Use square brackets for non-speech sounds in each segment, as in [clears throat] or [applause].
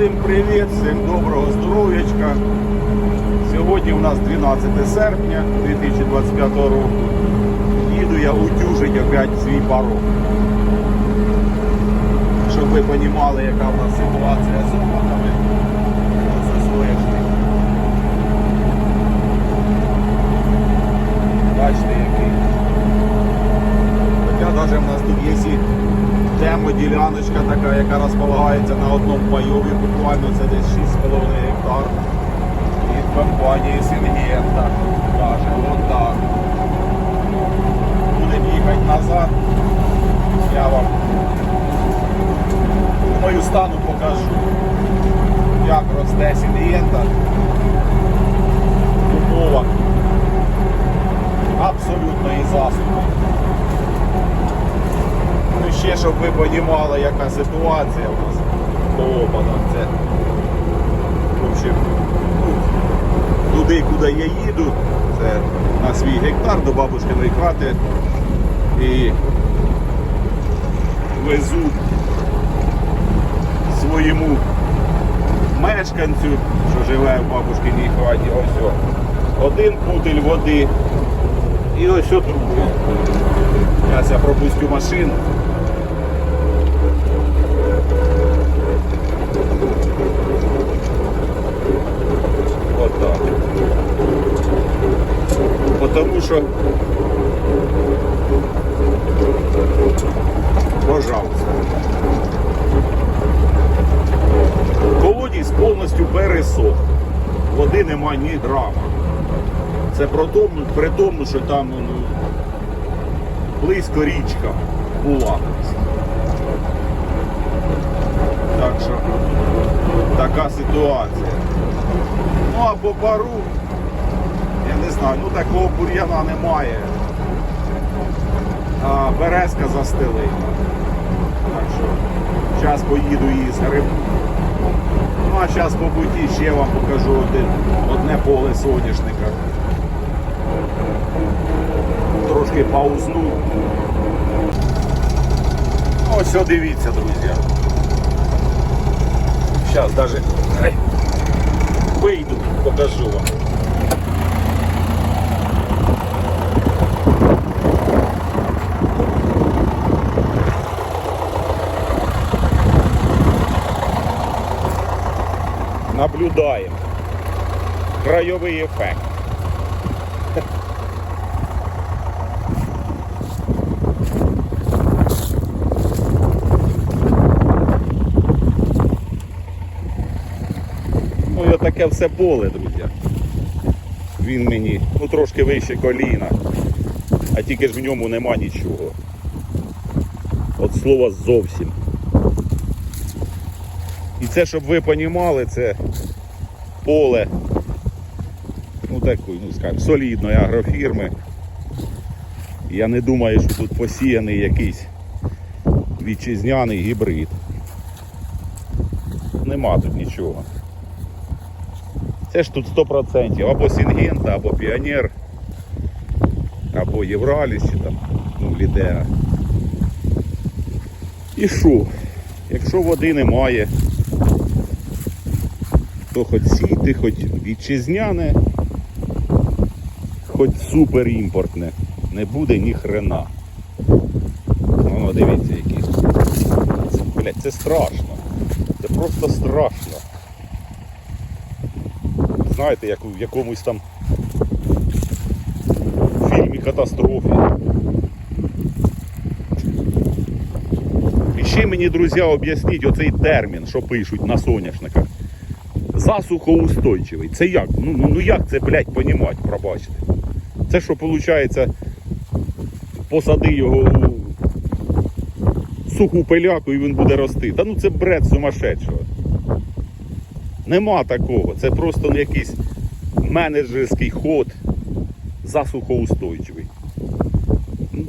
Всім привіт, всім доброго здоров'ячка. Сьогодні у нас 12 серпня 2025 року. Їду я утюжить опять свій паром. Щоб ви розуміли, яка в нас ситуація з злежний. Бачите, який. Хоча навіть в нас тут є і демо-діляночка така, яка розполагається на одному пайові, буквально це десь 6,5 гектар. Від компанії Сінгента. Каже, отак. Будемо їхати назад. Я вам мою стану покажу, як росте Сінгента умовах абсолютної засухи. Ну ще, щоб ви розуміли, яка ситуація у нас по. Це, в общем, ну, туди, куди я їду, це на свій гектар до бабушкиної хати і везу своєму мешканцю, що живе в бабушкиній хаті, ось о, один путель води і ось о другий. Зараз я пропустю машину. Вот так. Потому що пожалуйста. Колодязь повністю пересох. Води нема ні грама. Це про тому, при тому, що там ну, близько річка була. Так що така ситуація. Ну а по бару, я не знаю, ну такого бур'яна немає. А березка застелила. Так що зараз поїду її згребу. Ну а зараз по путі ще вам покажу один, одне поле соняшника. Трошки паузну. Ось о, дивіться, друзі. Зараз ай, вийду, покажу вам. Наблюдаємо. Крайовий ефект. [laughs] Ну таке все поле, друзі. Він мені ну, трошки вище коліна, а тільки ж в ньому нема нічого. От слова зовсім. І це, щоб ви розуміли, це поле ну такої, ну скажімо, солідної агрофірми. Я не думаю, що тут посіяний якийсь вітчизняний гібрид. Нема тут нічого. Це ж тут 100% або Сінгента, або Піонер, або Євраліс, чи там, ну, Лідеа. І що? Якщо води немає, то хоч сіти, хоч вітчизняне, хоч супер імпортне, не буде ні хрена. Воно дивіться які. Це, блядь, це страшно. Це просто страшно. Знаєте, як у якомусь там фільмі катастрофі. І ще мені, друзі, об'ясніть оцей термін, що пишуть на соняшниках. Засухоустойчивий. Це як? Ну, ну, ну як це, блядь, понімати, пробачте. Це що, виходить, посади його у суху пиляку і він буде рости. Та ну це бред сумасшедшого. Нема такого. Це просто якийсь менеджерський ход засухоустойчивий. Ну,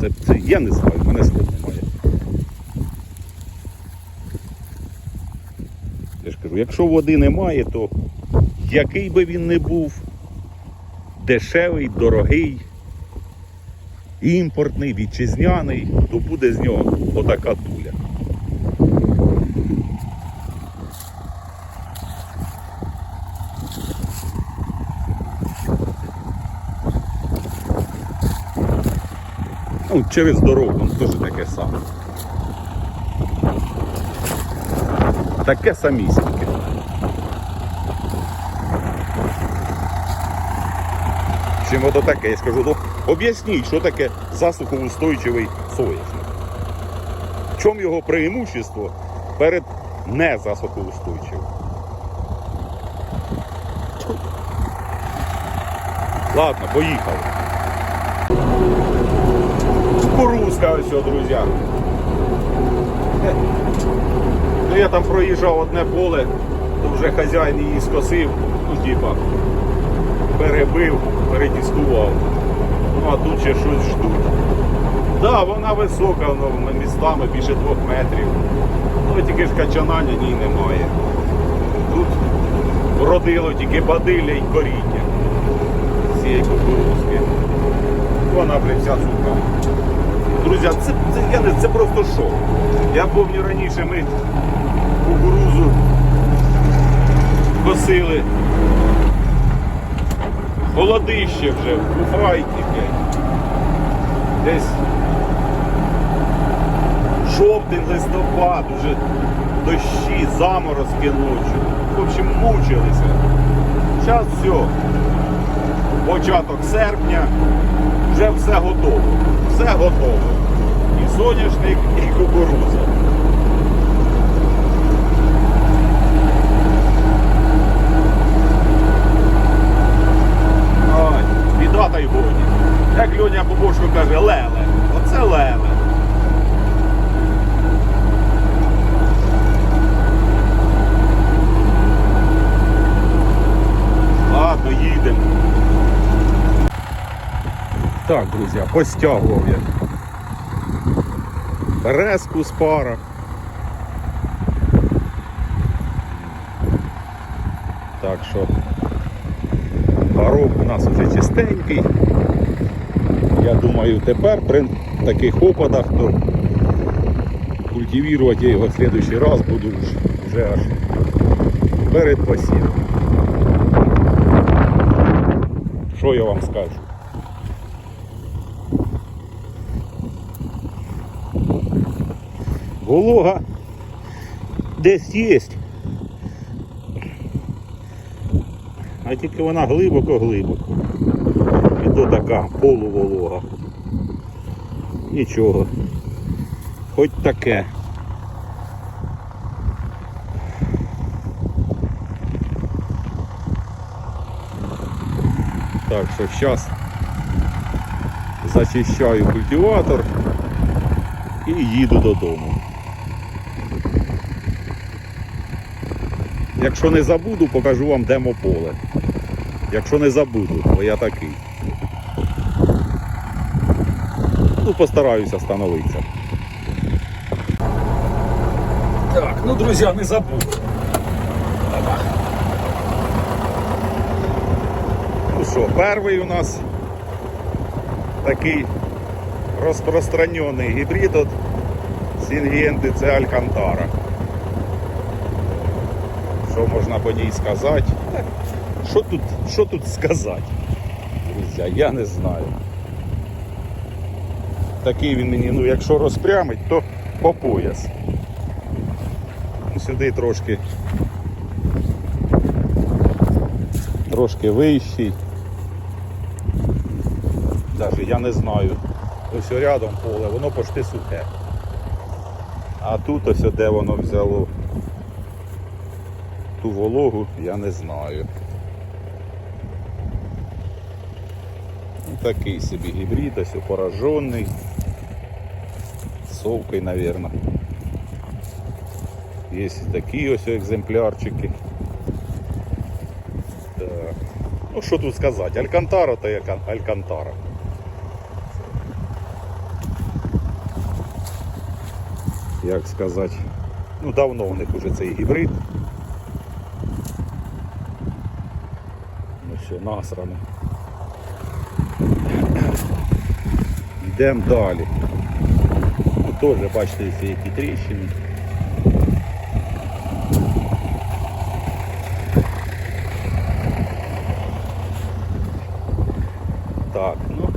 Це, це я не знаю, мене Я ж кажу, якщо води немає, то який би він не був, дешевий, дорогий, імпортний, вітчизняний, то буде з нього отака дуля. Ну, Через дорогу, ну, теж таке саме. Таке самісіньке. Чим ото таке? Я скажу, ну об'ясніть, що таке засухоустойчивий соняшник. В чому його преимущество перед незасухоустойчивим? Ладно, поїхали. Кукурузка ось, друзі. Ну я там проїжджав одне поле, то вже хазяїн її скосив, ну типа, перебив, перетістував. Ну а тут ще щось ждуть. Так, да, вона висока, ну, містами більше двох метрів. Ну тільки ж качана на ній немає. Тут родило тільки бадилля і коріння цієї кукурузки. Вона блядь, вся сука. Друзі, це, це, не, це просто шок. Я пам'ятаю раніше ми кукурузу косили. Холодище вже, блядь. Десь жовтень, листопад, уже дощі, заморозки ночі. В общем, мучилися. Зараз все. Початок серпня, вже все готово. Все готово. І соняшник, і кукуруза. Та й годі. Як Льоня Бобошко каже, леле. Оце леле. Ладно, їдемо. Так, друзі, постягував я. Березку з пара. Так що горох у нас вже чистенький. Я думаю, тепер при таких опадах то культивувати я його в следующий раз буду вже, вже аж перед посівом. Що я вам скажу? Волога десь є. А тільки вона глибоко-глибоко. І то така полуволога. Нічого. Хоч таке. Так що зараз зачищаю культиватор і їду додому. Якщо не забуду, покажу вам демополе. Якщо не забуду, бо я такий. Ну, постараюся встановитися. Так, ну, друзі, не забув. Ну що, перший у нас такий розпространений гібрид от Сінгенти це Алькантара. Що можна по ній сказати? Що тут, що тут сказати? Друзі, я не знаю. Такий він мені, ну якщо розпрямить, то по пояс. Сюди трошки трошки вищий. Даже я не знаю. Ось рядом поле, воно почти сухе. А тут ось де воно взяло ту вологу, я не знаю. Ну, Такий собі гібрид, ось поражений. Совкою, мабуть. Є такі ось екземплярчики. Так. Ну що тут сказати? Алькантара то як Алькантара. Як сказати, ну давно у них уже цей гібрид. насрано. Йдемо далі. Тут теж, бачите, є які тріщини. Так, ну,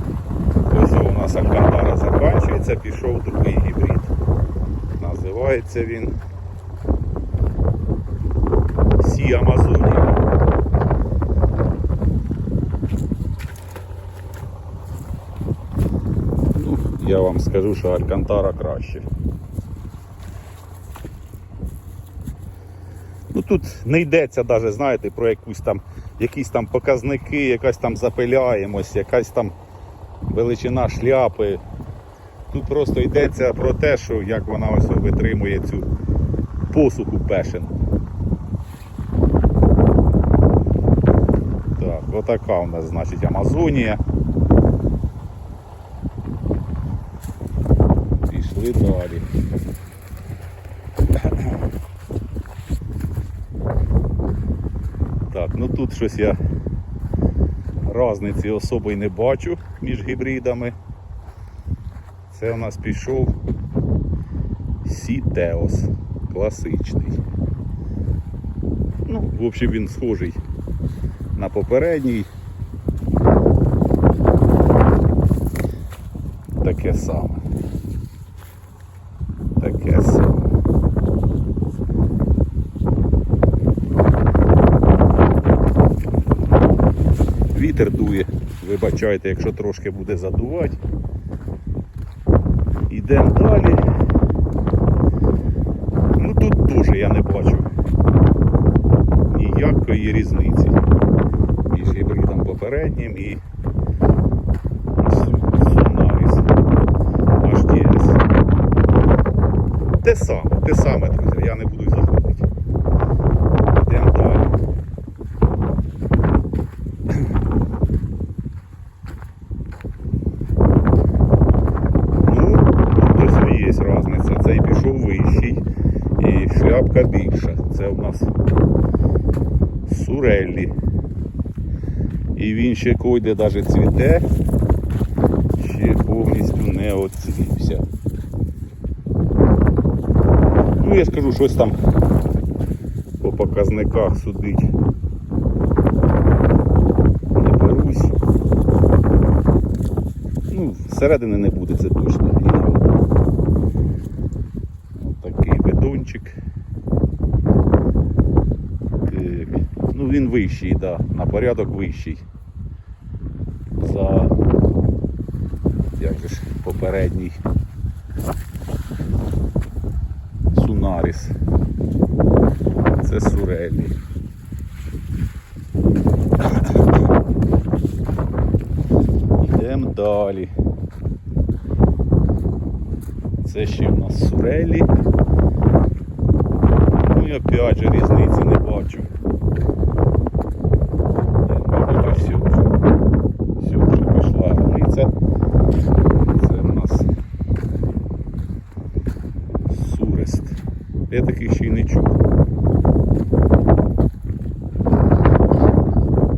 ось у нас Акантара закінчується, пішов другий гібрид. Називається він Сі Амазонія. Я вам скажу, що Алькантара краще. Ну тут не йдеться навіть, знаєте, про якусь там, якісь там показники, якась там запиляємость, якась там величина шляпи. Тут просто йдеться про те, що як вона ось витримує цю посуху пешену. Так, отака у нас, значить, Амазонія. Пішли далі. Так, ну тут щось я разниці особо й не бачу між гібридами. Це у нас пішов Сітеос класичний. Ну, в общем, він схожий на попередній. Таке саме. Таке саме. Вітер дує, вибачайте, якщо трошки буде задувати. Йдемо далі. Ну тут теж я не бачу ніякої різниці між гібридом попереднім і Sonaris HDS. Те саме, те саме, друзі, я не буду й заходити. Йдемо далі. Ну, тут ось є різниця. Цей пішов вищий і шляпка більша. Це у нас Суреллі. І він ще койде навіть цвіте, ще повністю не оцвівся. Ну я скажу щось там по показниках судить. Не берусь. Ну, зсередини не буде, це точно. Ні на одну. Ось такий бетончик. Так. Ну він вищий, да, на порядок вищий. За як же ж попередній Сунаріс. Це Сурелі. Йдемо далі. Це ще в нас Сурелі. Ну і опять же різниці не бачу. Мабуть, все вже. Все вже пішла границя. Це в нас Сурест. Я такий ще й не чув.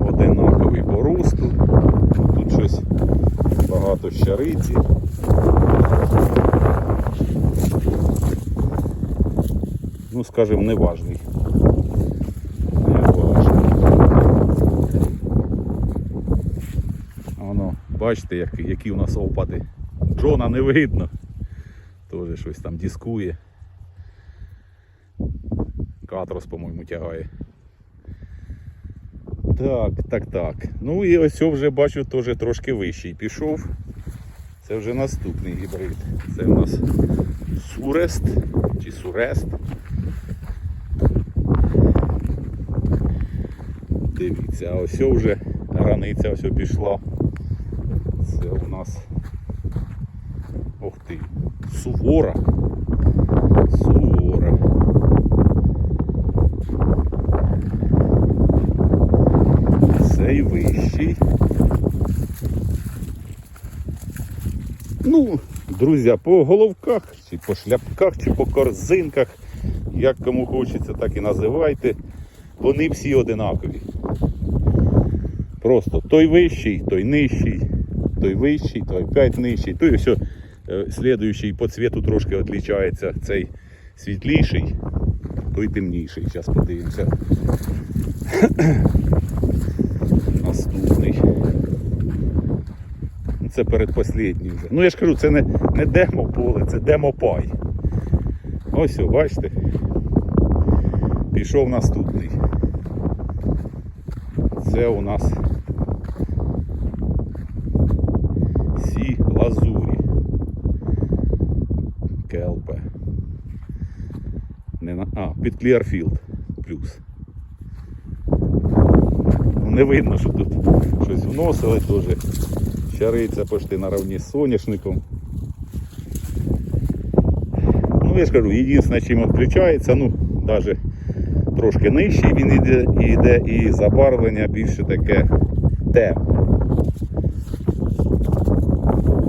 Одинаковий по росту. Тут щось багато щариці. Ну, скажімо, неважний. Воно, бачите, які, які у нас опади. Джона не видно. Теж щось там дискує. Катрос, по-моєму, тягає. Так, так, так. Ну і ось вже бачу теж трошки вищий пішов. Це вже наступний гібрид. Це у нас Сурест чи Сурест. Дивіться, а ось вже границя ось пішла. Це у нас. Ох ти, сувора. Сувора. Цей вищий. Ну, друзі, по головках, чи по шляпках, чи по корзинках, як кому хочеться, так і називайте. Вони всі одинакові. Просто той вищий, той нижчий, той вищий, той опять нижчий, той все слідуючий по цвету трошки відрізняється. Цей світліший, той темніший. Зараз подивимося. [clears throat] Наступний. Це передпослідній вже. Ну я ж кажу, це не, не демо поле, це демо пай. Ось, бачите. Пішов наступний. Це у нас Сі Лазурі. КЛП. Не на... А, під Clearfield плюс. Не видно, що тут щось вносили теж. Чариться почти наравні з соняшником. Ну, я ж кажу, єдине, чим відключається, ну, навіть трошки нижчий він іде, іде і забарвлення більше таке темне.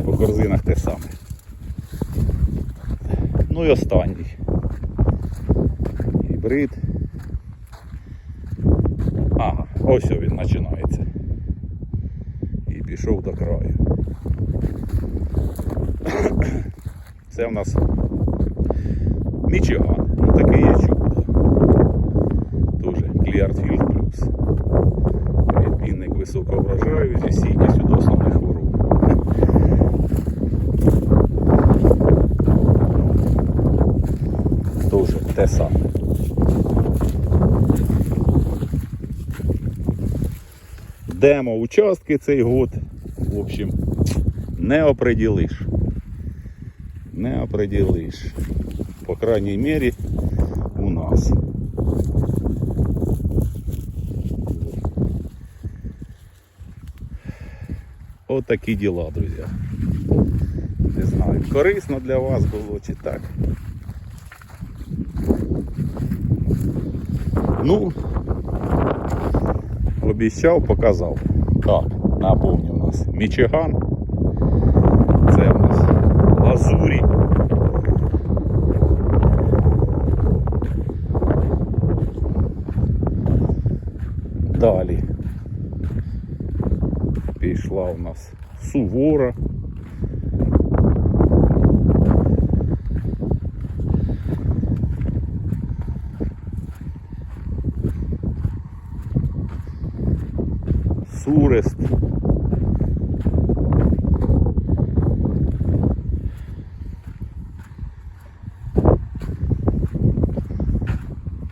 По корзинах те саме. Ну і останній. Гібрид. Ага, ось він починається. І пішов до краю. Це в нас Мічиган. Те саме. Демо участки цей год. В общем, не оприділиш. Не оприділиш. По крайній мірі у нас. От такі діла, друзі. Не знаю, корисно для вас було чи так. Ну, обіцяв, показав. Так, напомню у нас Мічиган. Це у нас Лазурі. Далі пішла у нас сувора. Сурест.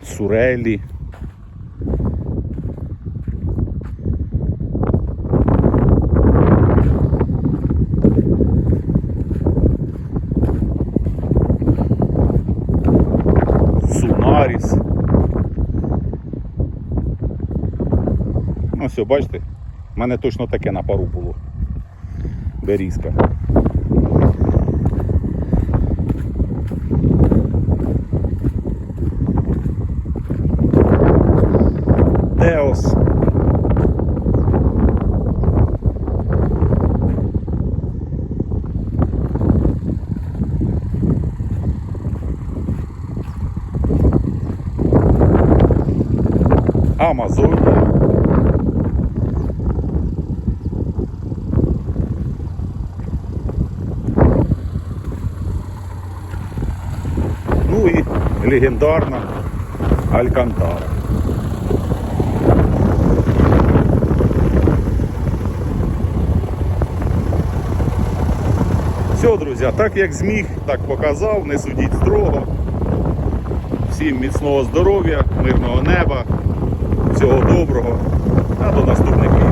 Сурелі. Сунаріс. Ну все, бачите, мене точно таке на пару було. Берізка. Теос. Амазонія. Ну і легендарна Алькантара. Все, друзі, так як зміг, так показав, не судіть строго. Всім міцного здоров'я, мирного неба, всього доброго. А до наступних.